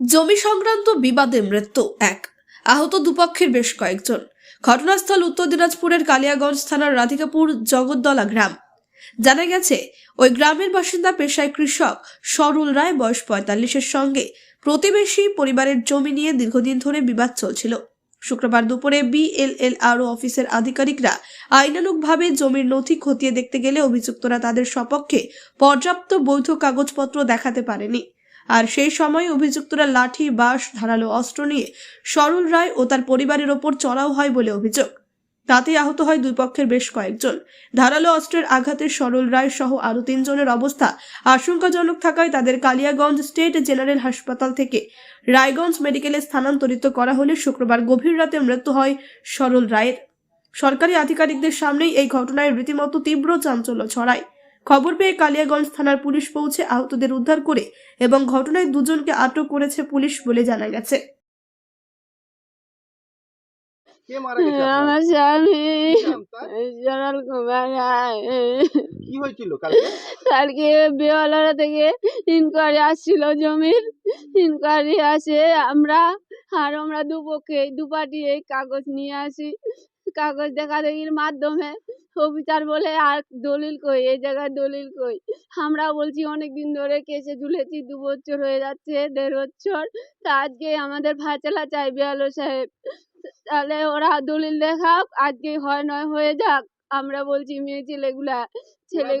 জমি সংক্রান্ত বিবাদে মৃত্যু এক। আহত দুপক্ষের বেশ কয়েকজন। ঘটনাস্থল উত্তর দিনাজপুরের কালিয়াগঞ্জ থানার রাধিকাপুর জগদ্দলা গ্রাম। জানা গেছে, ওই গ্রামের বাসিন্দা পেশায় কৃষক সরুল রায়, বয়স পঁয়তাল্লিশের সঙ্গে প্রতিবেশী পরিবারের জমি নিয়ে দীর্ঘদিন ধরে বিবাদ চলছিল। শুক্রবার দুপুরে বিএলএলআরও অফিসের আধিকারিকরা আইনানুগভাবে জমির নথি খতিয়ে দেখতে গেলে অভিযুক্তরা তাদের সপক্ষে পর্যাপ্ত বৈধ কাগজপত্র দেখাতে পারেনি। আর সেই সময় অভিযুক্তরা লাঠি, বাঁশ, ধারালো অস্ত্র নিয়ে সরল রায় ও তার পরিবারের ওপর চড়াও হয় বলে অভিযোগ। তাতে আহত হয় দুই পক্ষের বেশ কয়েকজন। ধারালো অস্ত্রের আঘাতে সরল রায় সহ আরও তিনজনের অবস্থা আশঙ্কাজনক থাকায় তাদের কালিয়াগঞ্জ স্টেট জেনারেল হাসপাতাল থেকে রায়গঞ্জ মেডিকেলে স্থানান্তরিত করা হলে শুক্রবার গভীর রাতে মৃত্যু হয় সরল রায়ের। সরকারি আধিকারিকদের সামনেই এই ঘটনায় রীতিমতো তীব্র চাঞ্চল্য ছড়ায়। খবর পেয়ে কালিয়াগঞ্জ থানার পুলিশ পৌঁছে আহতদের উদ্ধার করে এবং ঘটনায় দুজনকে আটক করেছে পুলিশ বলে জানা গেছে। কে মারা গেছে আমার স্বামী। কি নাম তার? সরল কুমার কি হয়েছিল কালকে? কালকে বেওয়ালারা থেকে ইনকোয়ারি আসছিল জমির। ইনকোয়ারি আসে আমরা আর আমরা দুপক্ষে দুপাটি এই কাগজ নিয়ে আসি। কাগজ দেখা দেখির মাধ্যমে অফিসার বলে আর দলিল কই? এই জায়গায় দলিল কই? আমরা বলছি অনেক দিন ধরে কেসে ঝুলেছি দু বছর হয়ে যাচ্ছে দেড় বছর। তা আজকে আমাদের ফাঁচলা চাই বেয়ালো সাহেব। তাহলে ওরা দলিল দেখাক আজকে হয় নয় হয়ে যাক। আমরা বলছি মেয়ে ছেলেগুলা ছেলে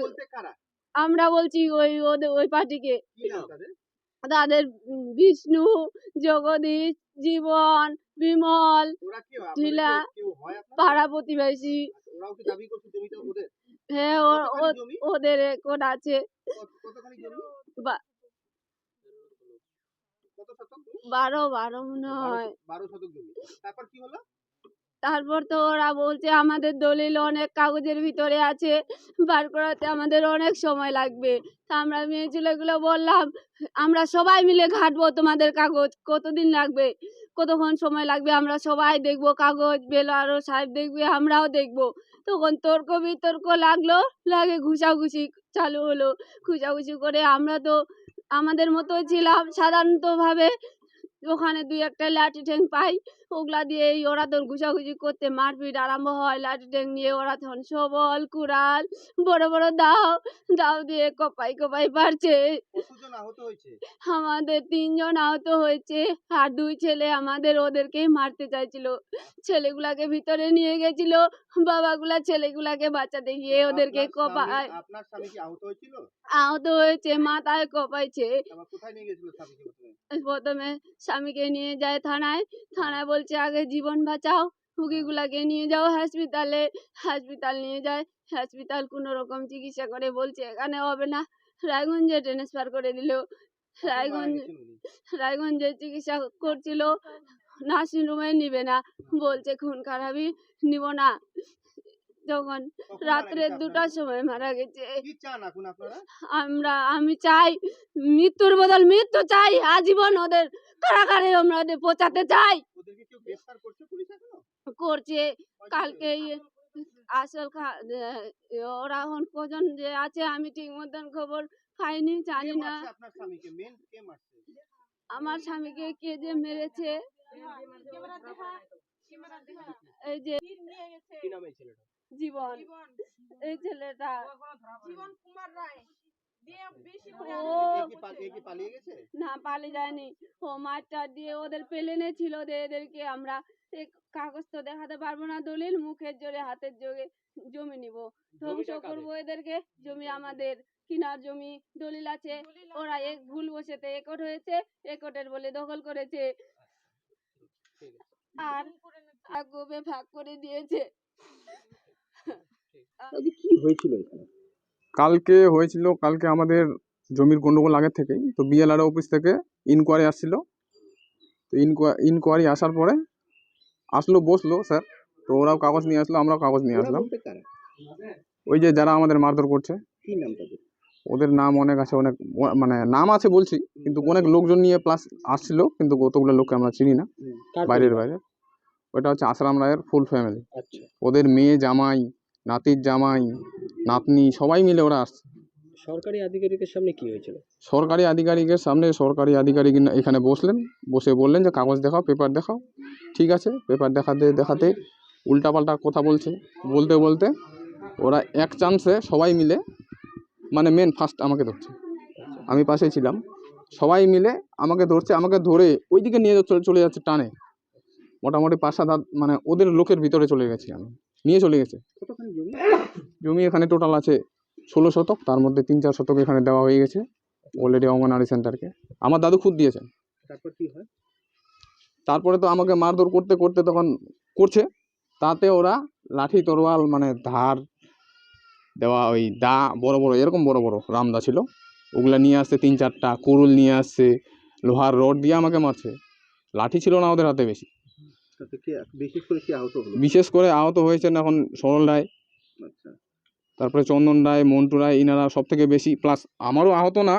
আমরা বলছি ওই ওদের ওই পার্টিকে। তাদের? বিষ্ণু জগদীশ জীবন বিমল হয় ঢিলা, পাড়া প্রতিবেশী। আচ্ছা, হ্যাঁ ওদের রেকর্ড আছে। বারো বারো মনে হয়। তারপর তারপর তো ওরা বলছে আমাদের দলিল অনেক কাগজের ভিতরে আছে। বার করাতে আমাদের অনেক সময় লাগবে। তা আমরা মেয়ে ছেলেগুলো বললাম আমরা সবাই মিলে ঘাটবো তোমাদের কাগজ কতদিন লাগবে? কতক্ষণ সময় লাগবে? আমরা সবাই দেখব, কাগজ বেলারও সাহেব দেখবে, আমরাও দেখব। তখন তর্ক বিতর্ক লাগল, লাগে ঘুষাঘুষি চালু হলো। ঘুষাঘুষি করে আমরা তো আমাদের মতো ছিলাম সাধারণতভাবে। ওখানে দুই একটা লাঠি ঠ্যাং পাই। ওগুলা দিয়ে এই ওরা তখন ঘুষাঘুষি করতে মারপিট আরম্ভ হয়। লাঠি ঠ্যাং নিয়ে ওরা তখন সবল কুড়াল বড় বড় দাও দাও দিয়ে কপাই কপাই পারছে আমাদের তিনজন আহত হয়েছে আর দুই ছেলে আমাদের ওদেরকেই মারতে চাইছিল। ছেলেগুলাকে ভিতরে নিয়ে গেছিল। বাবাগুলা ছেলেগুলাকে বাঁচাতে গিয়ে ওদেরকে কপায় আহত হয়েছে মাথায় কপাইছে। কোথায় নিয়ে গেছিল স্বামীকে? প্রথমে স্বামীকে নিয়ে যায় থানায়। থানায় বলছে আগে জীবন বাঁচাও রুগীগুলাকে নিয়ে যাও হসপিটালে হসপিটাল নিয়ে যায়। হসপিটাল কোনো রকম চিকিৎসা করে বলছে এখানে হবে না। রায়গঞ্জে ট্রান্সফার করে দিল। রায়গঞ্জ রায়গঞ্জে চিকিৎসা করছিল। নার্সিং রুমে নিবে না। বলছে খুন খারাপই নিব না। যখন রাত্রে দুটার সময় মারা গেছে। আমরা আমি চাই মৃত্যুর বদল মৃত্যু চাই আজীবন ওদের কারাগারে আমরা ওদের পচাতে চাই। করছে পুলিশ এখনও? করছে। কয়জন? কালকে ইয়ে আসল ওরা এখন কজন যে আছে আমি ঠিক মতন খবর পাইনি জানি না। আমার স্বামীকে কে যে মেরেছে? এই যে এই ছেলেটা। জীবন এই ছেলেটা ও এ কি পা- এ কি পালিয়ে গেছে? না পালিয়ে যায়নি। ও মাঠটা দিয়ে ওদের পেলেনে ছিল এদেরকে আমরা কাগজ তো দেখাতে পারব না দলিল মুখের জোরে হাতের জোরে জমি নিব। ধ্বংস করব এদেরকে। জমি আমাদের কিনার জমি দলিল আছে। ওরা এক ভুল বসেতে একট হয়েছে একটের বলে দখল করেছে। আর আগবে ভাগ করে দিয়েছে। কি হয়েছিল এখানে? কালকে হয়েছিল কালকে আমাদের জমির গন্ডগোল আগের থেকেই। তো বিএলআর অফিস থেকে ইনকোয়ারি আসছিল। তো ইনকোয়ারি আসার পরে আসলো বসল স্যার। তো ওরাও কাগজ নিয়ে আসলো আমরাও কাগজ নিয়ে আসলাম। ওই যে যারা আমাদের মারধর করছে। কি নাম তাদের? ওদের নাম অনেক আছে অনেক মানে নাম আছে বলছি কিন্তু অনেক লোকজন নিয়ে প্লাস আসছিল কিন্তু কতগুলো লোককে আমরা চিনি না বাইরের বাইরে ওটা হচ্ছে আসারাম রায়ের ফুল ফ্যামিলি আচ্ছা। ওদের মেয়ে জামাই নাতির জামাই নাতনি সবাই মিলে ওরা আসছে। সরকারি আধিকারিকের সামনে কি হয়েছিল? সরকারি আধিকারিকের সামনে সরকারি আধিকারিক এখানে বসলেন বসে বললেন যে কাগজ দেখাও পেপার দেখাও। ঠিক আছে পেপার দেখাতে দেখাতে উল্টাপাল্টা কথা বলছে। বলতে বলতে ওরা এক চান্সে সবাই মিলে মানে মেন ফার্স্ট আমাকে ধরছে। আমি পাশে ছিলাম। সবাই মিলে আমাকে ধরছে আমাকে ধরে ওইদিকে নিয়ে চলে চলে যাচ্ছে টানে। মোটামুটি পাঁচ সাত মানে ওদের লোকের ভিতরে চলে গেছি আমি। নিয়ে চলে গেছে। জমি? এখানে টোটাল আছে ষোলো শতক তার মধ্যে তিন চার শতক এখানে দেওয়া হয়ে গেছে অলরেডি অঙ্গনারী সেন্টারকে আমার দাদু খুদ দিয়েছেন। তারপর কি হয়? তারপরে তো আমাকে মারধর করতে করতে তখন করছে তাতে ওরা লাঠি তরোয়াল মানে ধার দেওয়া ওই দা বড় বড় এরকম বড় বড় রামদা ছিল। ওগুলা নিয়ে আসছে তিন চারটা কুরুল নিয়ে আসছে লোহার রড দিয়ে আমাকে মারছে। লাঠি ছিল না ওদের হাতে বেশি। বিশেষ করে আহত হলো? বিশেষ করে আহত হয়েছেন এখন সরল রায়। আচ্ছা। তারপরে চন্দন রায় মন্টু রায় ইনারা সব থেকে বেশি প্লাস আমারও আহত না।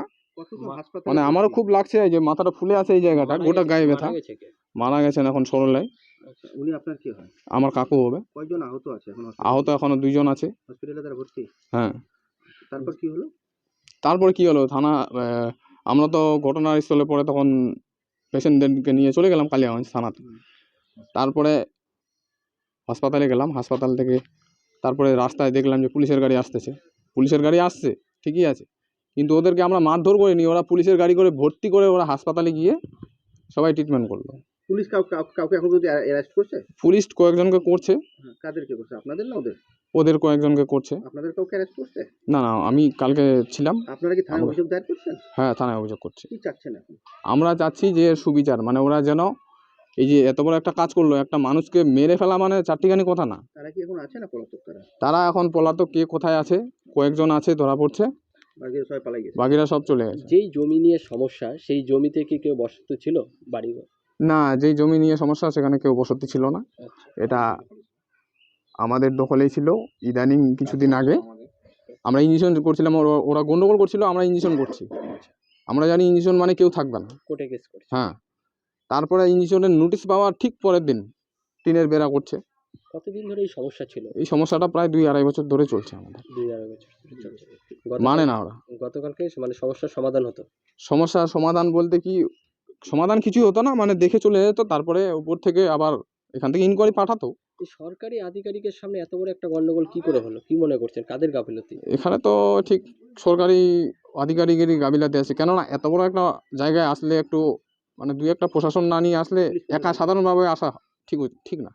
মানে আমারও খুব লাগছে এই যে মাথাটা ফুলে আছে এই জায়গাটা গোটা গায়ে ব্যথা। মারা গেছেন এখন সরল রায়। আচ্ছা উনি আপনার কি হয়? আমার কাকু হবে। কয়জন আহত আছে এখন আহত এখনও দুইজন আছে। হসপিটালে তারা ভর্তি? হ্যাঁ। তারপর কি হলো? তারপরে কি হলো? থানা আমরা তো ঘটনার স্থলে পরে তখন পেশেন্টদেরকে নিয়ে চলে গেলাম কালিয়াগঞ্জ থানাতে। তারপরে হাসপাতালে গেলাম হাসপাতাল থেকে তারপরে রাস্তায় দেখলাম যে পুলিশের গাড়ি আসতেছে। পুলিশের গাড়ি আসছে ঠিকই আছে। কিন্তু ওদেরকে আমরা মারধর করিনি ওরা পুলিশের গাড়ি করে ভর্তি করে ওরা হাসপাতালে গিয়ে সবাই ট্রিটমেন্ট করল। পুলিশ কাউকে কাউকে- এখন পর্যন্ত অ্যারেস্ট করছে? পুলিশ কয়েকজনকে করছে। হ্যাঁ, কাদেরকে করছে আপনাদের না ওদের? ওদের কয়েকজনকে করছে। আপনাদের কাউকে অ্যারেস্ট করছে? না না আমি কালকে ছিলাম। আপনারা কি থানায় অভিযোগ দায়ের করছেন? হ্যাঁ থানায় অভিযোগ করছি। কি চাচ্ছেন আমরা চাচ্ছি যে সুবিচার মানে ওরা যেন এই যে এত বড় একটা কাজ করল একটা মানুষকে মেরে ফেলা মানে চারটিখানি কথা না। তারা কি এখন আছে না পলাতক তারা? তারা এখন পলাতক কে কোথায় আছে? কয়েকজন আছে ধরা পড়ছে। বাকি সবাই পালাই গেছে। বাকিরা সব চলে গেছে। যেই জমি নিয়ে সমস্যা সেই জমিতে কি কেউ বসতি ছিল বাড়ি না যেই জমি নিয়ে সমস্যা সেখানে কেউ বসতি ছিল না। এটা আমাদের দখলেই ছিল ইদানিং কিছুদিন আগে। আমরা ইঞ্জেকশন করছিলাম ওরা- ওরা গন্ডগোল করছিল আমরা ইঞ্জেকশন করছি। আমরা জানি ইঞ্জেকশন মানে কেউ থাকবে না। কোর্টে কেস করছে। হ্যাঁ। তারপরে ইঞ্জেকশনের নোটিশ পাওয়ার ঠিক পরের দিন টিনের বেড়া করছে। কতদিন ধরে এই সমস্যা ছিল? এই সমস্যাটা প্রায় দুই আড়াই বছর ধরে চলছে আমাদের। দুই আড়াই বছর মানে না ওরা। গতকালকে মানে সমস্যার সমাধান হতো? সমস্যার সমাধান বলতে কি সমাধান কিছুই হতো না মানে দেখে চলে যেত তারপরে উপর থেকে আবার এখান থেকে ইনকোয়ারি পাঠাতো। সরকারি আধিকারিকের সামনে এত বড় একটা গন্ডগোল কি করে হলো? কি মনে করছেন? কাদের গাফিলতি? এখানে তো ঠিক সরকারি আধিকারিকেরই গাবিলাতে আছে। কেননা এত বড় একটা জায়গায় আসলে একটু মানে দু একটা প্রশাসন না নিয়ে আসলে একা সাধারণভাবে আসা ঠিক ঠিক না।